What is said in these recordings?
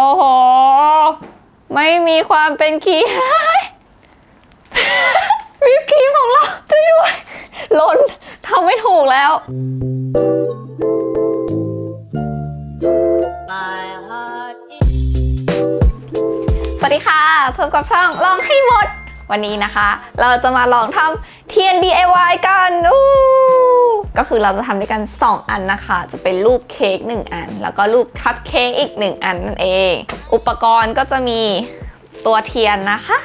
โอ้โห ไม่มีความเป็นคีวิปครีมของเราช่วยด้วยหล่นทำไม่ถูกแล้ว My heart is สวัสดีค่ะพบกับช่องลองให้หมด วันนี้นะคะ เราจะมาลองทำเทียน DIY กัน อู้ ก็คือเราจะทำด้วยกัน 2 อันนะคะ จะเป็นรูปเค้ก1อัน แล้วก็รูปคัพเค้กอีก 1 อันนั่นเอง อุปกรณ์ก็จะมีตัวเทียนนะคะ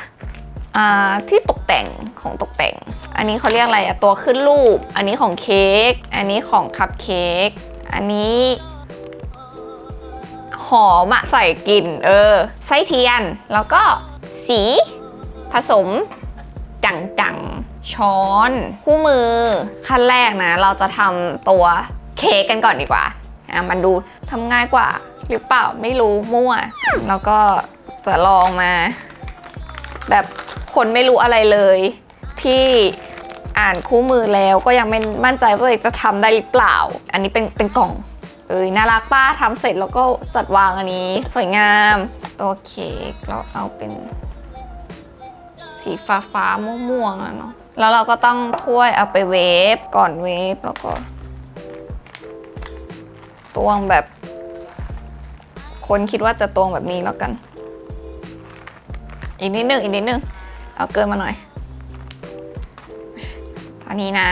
อ่าที่ตกแต่งของตกแต่ง อันนี้เขาเรียกอะไรอะตัวขึ้นรูป อันนี้ของเค้ก อันนี้ของคัพเค้ก อันนี้หอมอะใส่กลิ่นเออไส้เทียน แล้วก็สีผสมจังๆ ช้อน คู่มือ ขั้นแรกนะ เราจะทำตัวเค้กกันก่อนดีกว่าอะมันดูทำง่ายกว่า หรือเปล่าไม่รู้มั่ว แล้วก็จะลองมา แบบคนไม่รู้อะไรเลย ที่อ่านคู่มือแล้วก็ยังไม่มั่นใจว่าตัวเองจะทำได้หรือเปล่า อันนี้เป็นเป็นกล่องเอ้ยน่ารักป้าทำเสร็จแล้วก็จัดวางอันนี้ สวยงามตัวเค้กเราเอาเป็นสีฟ้าฟ้าๆม่วงๆอะเนาะ แล้วเราก็ต้องถ้วยเอาไปเวฟก่อนเวฟแล้วก็ตวงแบบ คนคิดว่าจะตวงแบบนี้แล้วกัน อีกนิดนึงอีกนิดนึงเอาเกินมาหน่อยอันนี้นะ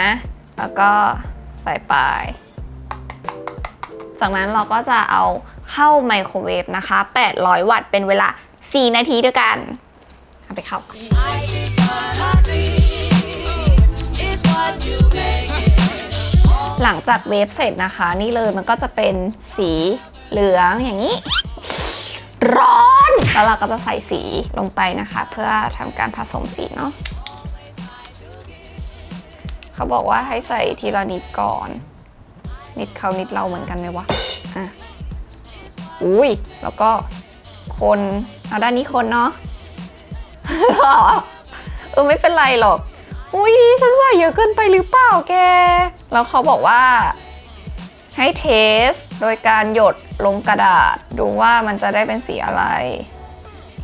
แล้วก็ใส่ไปจากนั้นเราก็จะเอาเข้าไมโครเวฟนะคะ 800 วัตต์เป็นเวลา 4 นาทีด้วยกัน เอาไปเข้า หลังจากเวฟเสร็จนะคะ นี่เลยมันก็จะเป็นสีเหลืองอย่างนี้ ร้อน แล้วเราก็จะใส่สีลงไปนะคะ เพื่อทำการผสมสีเนาะเขาบอกว่าให้ใส่ทีละนิดก่อน นิดเขานิดเราเหมือนกันไหมวะอะอุ้ยแล้วก็คนเอาด้านนี้คนเนาะเออไม่เป็นไรหรอก อุ้ยฉันใส่เยอะเกินไปหรือเปล่าแก แล้วเขาบอกว่า ให้เทสโดยการหยดลงกระดาษดูว่ามันจะได้เป็นสีอะไร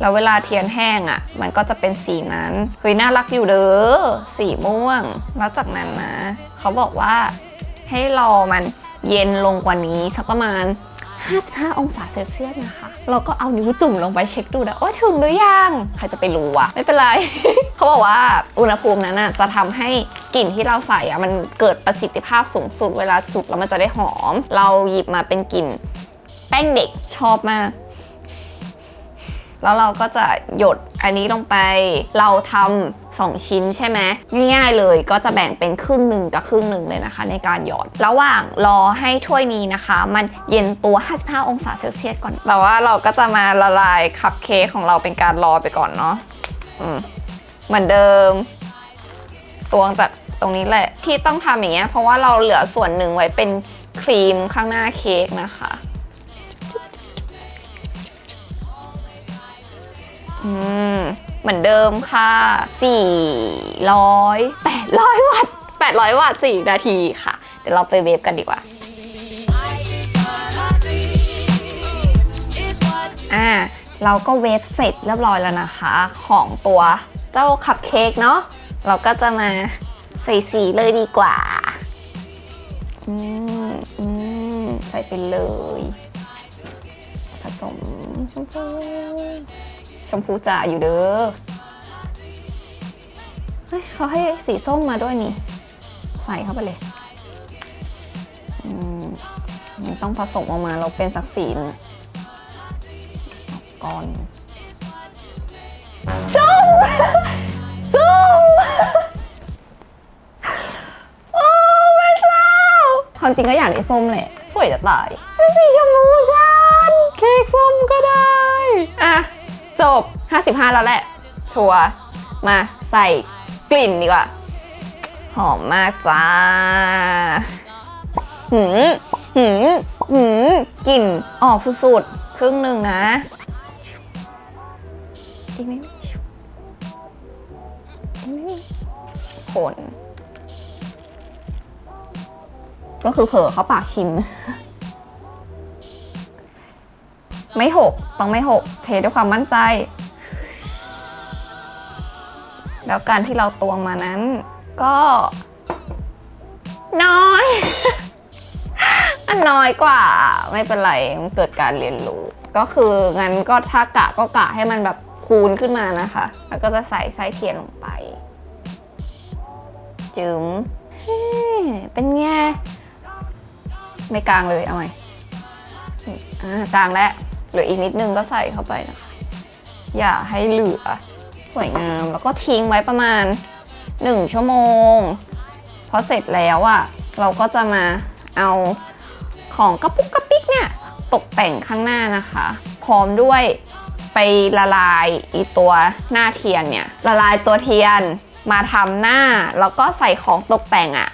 แล้วเวลาเทียนแห้งอะ่ะ มันก็จะเป็นสีนั้น เฮ้ยน่ารักอยู่เด้อสีม่วง แล้วจากนั้นนะ เขาบอกว่าให้รอมันเย็นลงกว่านี้สักประมาณ 55 องศาเซลเซียสนะคะ เราก็เอานิ้วจุ่มลงไปเช็คดูนะโอ้ยถึงหรือยัง ใครจะไปรู้วะ ไม่เป็นไร เขาบอกว่าอุณหภูมินั้นน่ะจะทำให้กลิ่นที่เราใส่อะมันเกิดประสิทธิภาพสูงสุดเวลาจุดแล้วมันจะได้หอม เราหยิบมาเป็นกลิ่นแป้งเด็กชอบมาก แล้วเราก็จะหยดอันนี้ลงไป เราทำสองชิ้นใช่ไหมง่ายๆเลยก็จะแบ่งเป็นครึ่งหนึ่งกับครึ่งหนึ่งเลยนะคะ ในการหยอด ระหว่างรอให้ถ้วยนี้นะคะ มันเย็นตัว 55 องศาเซลเซียสก่อนแต่ว่าเราก็จะมาละลายคัพเค้กของเราเป็นการรอไปก่อนเนาะเหมือนเดิมตวงจากตรงนี้แหละที่ต้องทำอย่างเงี้ยเพราะว่าเราเหลือส่วนหนึ่งไว้เป็นครีมข้างหน้าเค้กนะคะ อืมเหมือนเดิมค่ะ 400 800 วัตต์800 วัตต์4นาทีค่ะ เดี๋ยวเราไปเวฟกันดีกว่า อ่า เราก็เวฟเสร็จเรียบร้อยแล้วนะคะ ของตัวเจ้าคัพเค้กเนาะ เราก็จะมาใส่สีเลยดีกว่า อืมอืมใส่ไปเลย ผสมชมพู ชมพูจ๋าอยู่เด้อเฮ้ยเขาให้สีส้มมาด้วยนี่ ใส่เข้าไปเลยอืมมันต้องผสมออกมาเราเป็นสักสีนก่อนส้มส้มโอ้แม่เจ้าความจริงก็อยากได้ส้มแหละสวยจะตายสีชมพูจันเค้กส้มก็ได้ อะ จบ 55 แล้วแหละ ชัวมาใส่กลิ่นดีกว่า หอมมากจ้า หืมหืมหืมกลิ่นออกสุดๆ ครึ่งหนึ่งนะอีกนิดอีกนิดผลก็คือเผลอเขาปากชิม ไม่หกต้องไม่หกเทด้วยความมั่นใจ แล้วการที่เราตวงมานั้น ก็ น้อย อันน้อยกว่า ไม่เป็นไรมันเกิดการเรียนรู้ ก็คืองั้นก็ถ้ากะก็กะให้มันแบบคูณขึ้นมานะคะ แล้วก็จะใส่ไส้เทียนลงไป จึมเป็นไงไม่กลางเลยเอาไหมอ่ากลางแล้ว หลืออีกนิดนึงก็ใส่เข้าไปนะคะ อย่าให้เหลือสวยงามแล้วก็ทิ้งไว้ประมาณ 1 ชั่วโมง พอเสร็จแล้วอะ่ะ เราก็จะมาเอาของกระปุกกระปิกเนี่ย ตกแต่งข้างหน้านะคะ พร้อมด้วยไปละลายอีตัวหน้าเทียนเนี่ย ละลายตัวเทียนมาทำหน้า แล้วก็ใส่ของตกแต่งอะ่ะ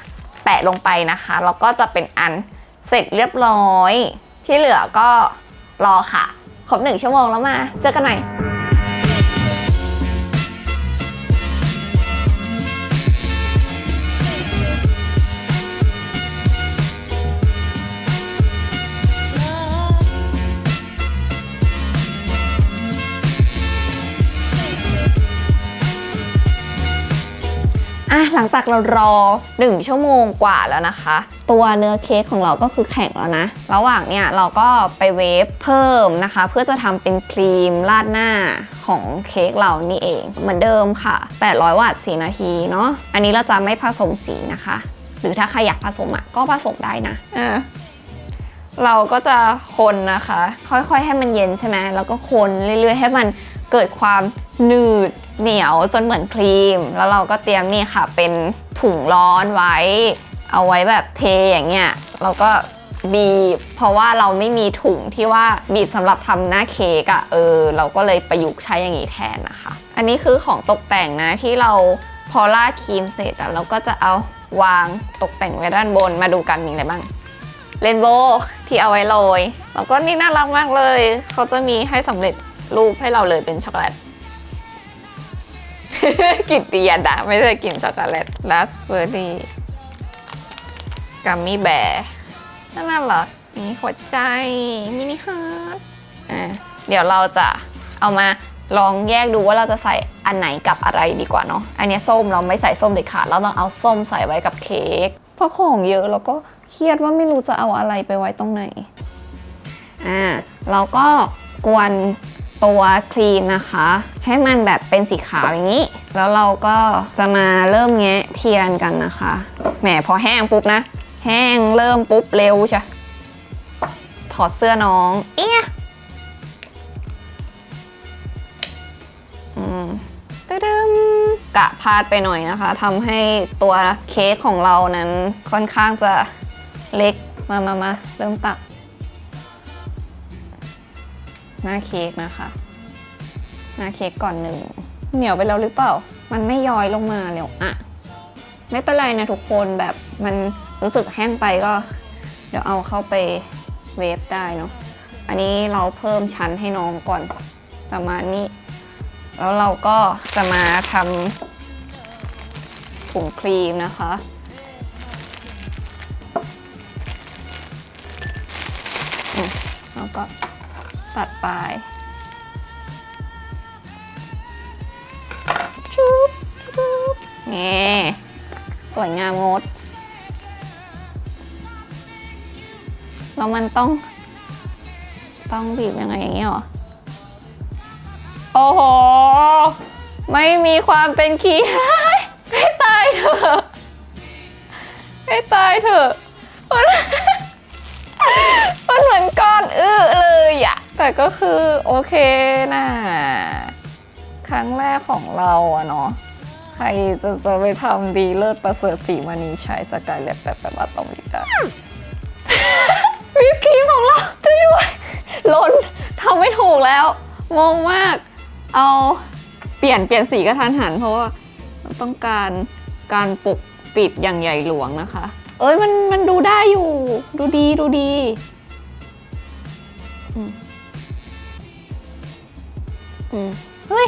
แปะลงไปนะคะ แล้วก็จะเป็นอันเสร็จเรียบร้อย ที่เหลือก็ รอค่ะ ครบหนึ่งชั่วโมงแล้วมา เจอกันใหม่อะหลังจากเรารอ 1 ชั่วโมงกว่าแล้วนะคะ ตัวเนื้อเค้กของเราก็คือแข็งแล้วนะ ระหว่างเนี่ยเราก็ไปเวฟเพิ่มนะคะ เพื่อจะทำเป็นครีมราดหน้าของเค้กเรานี่เอง เหมือนเดิมค่ะ 800 วัตต์ 4 นาทีเนาะ อันนี้เราจะไม่ผสมสีนะคะ หรือถ้าใครอยากผสมอะก็ผสมได้นะอะเราก็จะคนนะคะ ค่อยๆให้มันเย็นใช่ไหมแล้วก็คนเรื่อยๆ ให้มันเกิดความหนืดเหนียวจนเหมือนครีม แล้วเราก็เตรียมนี่ค่ะเป็นถุงร้อนไว้ เอาไว้แบบเทอย่างเงี้ยเราก็บีบ เพราะว่าเราไม่มีถุงที่ว่าบีบสำหรับทำหน้าเค้กอะเออ เราก็เลยประยุกต์ใช้อย่างนี้แทนนะคะ อันนี้คือของตกแต่งนะที่เราพอราดครีมเสร็จอะเราก็จะเอาวางตกแต่งไว้ด้านบนมาดูกันมีอะไรบ้างเรนโบว์ที่เอาไว้โรยแล้วก็นี่น่ารักมากเลย เขาจะมีให้สำเร็จรูปให้เราเลยเป็นช็อกโกแลตกินเตียนอะไม่ใช่กินช็อกโกแลตราสเบอร์รี่ กัมมี่แบร์น่ารักมีหัวใจมินิฮาร์ดอะเดี๋ยวเราจะเอามาลองแยกดูว่าเราจะใส่อันไหนกับอะไรดีกว่าเนาะอันนี้ส้มเราไม่ใส่ส้มเด็ดขาดเราต้องเอาส้มใส่ไว้กับเค้กเพราะของเยอะแล้วก็เครียดว่าไม่รู้จะเอาอะไรไปไว้ตรงไหนอ่าเราก็กวนตัวครีมนะคะ ให้มันแบบเป็นสีขาวอย่างนี้ แล้วเราก็จะมาเริ่มแงะเทียนกันนะคะแหมพอแห้งปุ๊บนะ แห้งเริ่มปุ๊บเร็วใช่ถอดเสื้อน้อง เอี้ยอืมตึดึมกะพลาดไปหน่อยนะคะทำให้ตัวเค้กของเรานั้นค่อนข้างจะเล็กมามามาเริ่มตัก หน้าเค้กนะคะ หน้าเค้กก่อนหนึ่ง เหนียวไปแล้วหรือเปล่า มันไม่ย้อยลงมาเร็วอะไม่เป็นไรนะทุกคนแบบมัน รู้สึกแห้งไปก็ เดี๋ยวเอาเข้าไปเวฟได้เนาะอันนี้เราเพิ่มชั้นให้น้องก่อนประมาณนี้ แล้วเราก็จะมาทำถุงครีมนะคะ แล้วก็ตัดปลายชุบชุบนี่สวยงามงด แล้วมันต้อง ต้องบีบยังไงอย่างนี้หรอ โอ้โห ไม่มีความเป็นขี้ให้ตายเถอะให้ตายเถอะมันเหมือนก้อนอื้อเลยอะแต่ก็คือโอเคนะครั้งแรกของเราอะเนาะใครจะจะไปทำดีเลิศประเสริฐสีมานีใช้สกายเล็บแบบแบบอะตอมิกอะวิปครีม ของเราช่วยด้วยล่นทำไม่ถูกแล้วงงมาก เอาเปลี่ยนเปลี่ยนสีกระทันหัน เพราะว่าต้องการการปกปิดอย่างใหญ่หลวงนะคะ เอ้ยมันมันดูได้อยู่ ดูดีดูดีอืมอืมเฮ้ย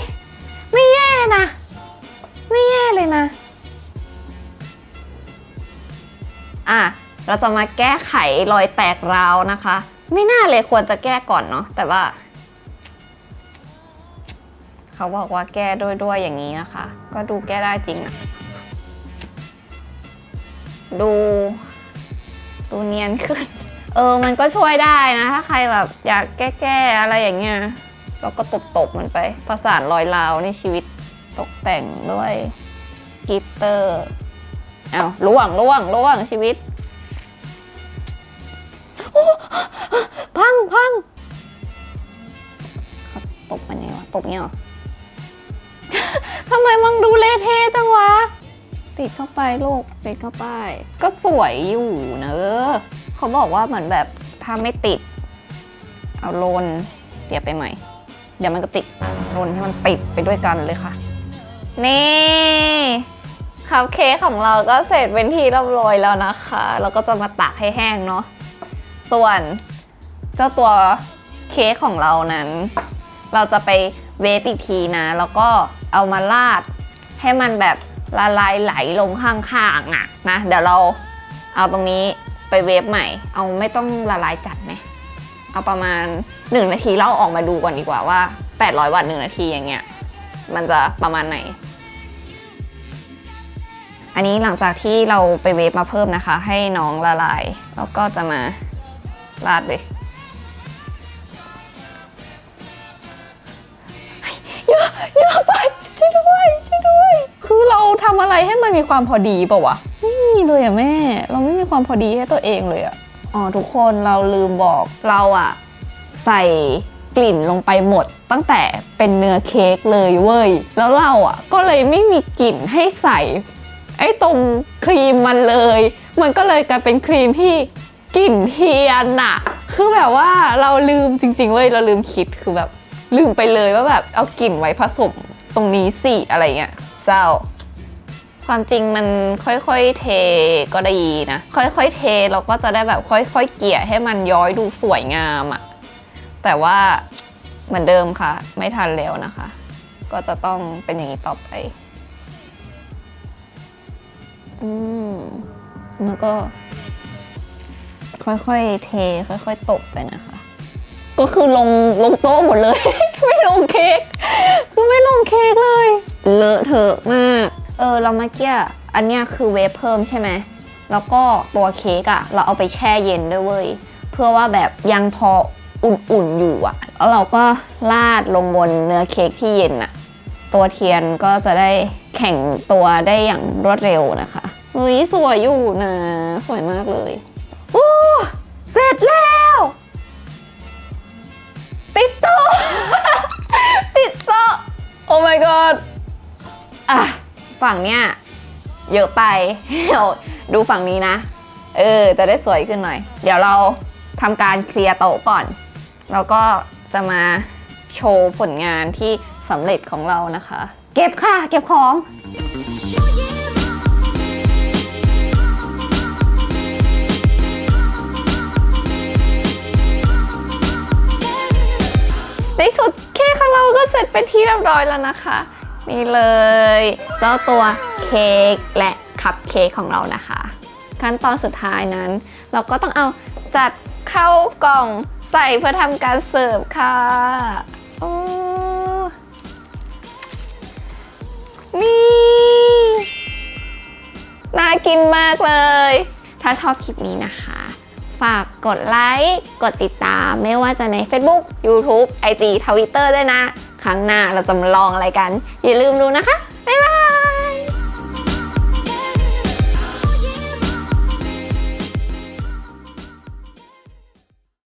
เราจะมาแก้ไขรอยแตกราวนะคะ ไม่น่าเลยควรจะแก้ก่อนเนาะแต่ว่า เขาบอกว่าแก้ด้วยด้วยอย่างนี้นะคะ ก็ดูแก้ได้จริงนะดูดูเนียนขึ้น เออ มันก็ช่วยได้นะ ถ้าใครแบบอยากแก้ๆอะไรอย่างเงี้ยเราก็ตบๆมันไปประสานรอยราวในชีวิตตกแต่งด้วยกิตเตอร์ เอาล่วงล่วงล่วงชีวิต โอ้พังพังเขาตบมันไงวะตบเงี้ยเหรอทำไมมังดูเละเทะจังวะ ติดเข้าไปลูกติดเข้าไป ก็สวยอยู่เนอะเขาบอกว่าเหมือนแบบถ้าไม่ติด เอาโลนเสียบไปใหม่ เดี๋ยวมันก็ติดโลนให้มันติดไปด้วยกันเลยค่ะ นี่คัพเค้กของเราก็เสร็จเป็นที่เรียบร้อยแล้วนะคะแล้วก็จะมาตากให้แห้งเนาะ ส่วนเจ้าตัวเค้กของเรานั้น เราจะไปเวฟอีกทีนะ แล้วก็เอามาราดให้มันแบบละลายไหลลงข้างๆอะนะ เดี๋ยวเราเอาตรงนี้ไปเวฟใหม่ เอาไม่ต้องละลายจัดไหม เอาประมาณ 1 นาทีแล้วเอาออกมาดูก่อนดีกว่าว่า 800 วัตต์1นาทีอย่างเงี้ย มันจะประมาณไหน อันนี้หลังจากที่เราไปเวฟมาเพิ่มนะคะ ให้น้องละลาย แล้วก็จะมา ราดเลยเยอะเยอะไปช่วยด้วยช่วยด้วย คือเราทำอะไรให้มันมีความพอดีเปล่าวะไม่มีเลยอะแม่ เราไม่มีความพอดีให้ตัวเองเลยอะอ๋อทุกคนเราลืมบอกเราอะใส่กลิ่นลงไปหมด ตั้งแต่เป็นเนื้อเค้กเลยเว้ย แล้วเราอะก็เลยไม่มีกลิ่นให้ใส่ไอ้ตรงครีมมันเลย มันก็เลยกลายเป็นครีมที่ กลิ่นเทียนน่ะคือแบบว่าเราลืมจริงๆเว้ยเราลืมคิดคือแบบลืมไปเลยว่าแบบเอากลิ่นไว้ผสมตรงนี้สิอะไรเงี้ยเศร้าความจริงมันค่อยๆเทก็ได้นะ ค่อยๆเทเราก็จะได้แบบค่อยๆเกลี่ยให้มันย้อยดูสวยงามอะแต่ว่าเหมือนเดิมค่ะ ไม่ทันแล้วนะคะ ก็จะต้องเป็นอย่างนี้ต่อไป อืมแล้วก็ ค่อยๆเท ค่อยๆตบไปนะคะ ก็คือลงลงโต๊ะหมดเลย ไม่ลงเค้กคือไม่ลงเค้กเลยเลอะเทอะมาก เออเราเมื่อกี้อันเนี้ยคือเวฟเพิ่มใช่ไหมแล้วก็ตัวเค้กอะเราเอาไปแช่เย็นด้วยเว้ยเพื่อว่าแบบยังพออุ่นๆอยู่อะแล้วเราก็ราดลงบนเนื้อเค้กที่เย็นอะตัวเทียนก็จะได้แข่งตัวได้อย่างรวดเร็วนะคะเฮ้ยสวยอยู่นะ สวยมากเลย โอ้ my god อะฝั่งเนี้ยเยอะไป เดี๋ยวดูฝั่งนี้นะ เออ จะได้สวยขึ้นหน่อย เดี๋ยวเราทำการเคลียร์โต๊ะก่อน แล้วก็จะมาโชว์ผลงานที่สำเร็จของเรานะคะ เก็บค่ะ เก็บของ ในสุดเค้กของเราก็เสร็จเป็นที่เรียบร้อยแล้วนะคะ นี่เลย เจ้าตัวเค้กและคัพเค้กของเรานะคะ ขั้นตอนสุดท้ายนั้น เราก็ต้องเอาจัดเข้ากล่องใส่เพื่อทำการเสิร์ฟค่ะโอ้นี่น่ากินมากเลย ถ้าชอบคลิปนี้นะคะ ฝากกดไลค์ กดติดตาม ไม่ว่าจะใน Facebook YouTube IG Twitter ด้วยนะ ครั้งหน้าเราจะมาลองอะไรกัน อย่าลืมดูนะคะ บ๊ายบาย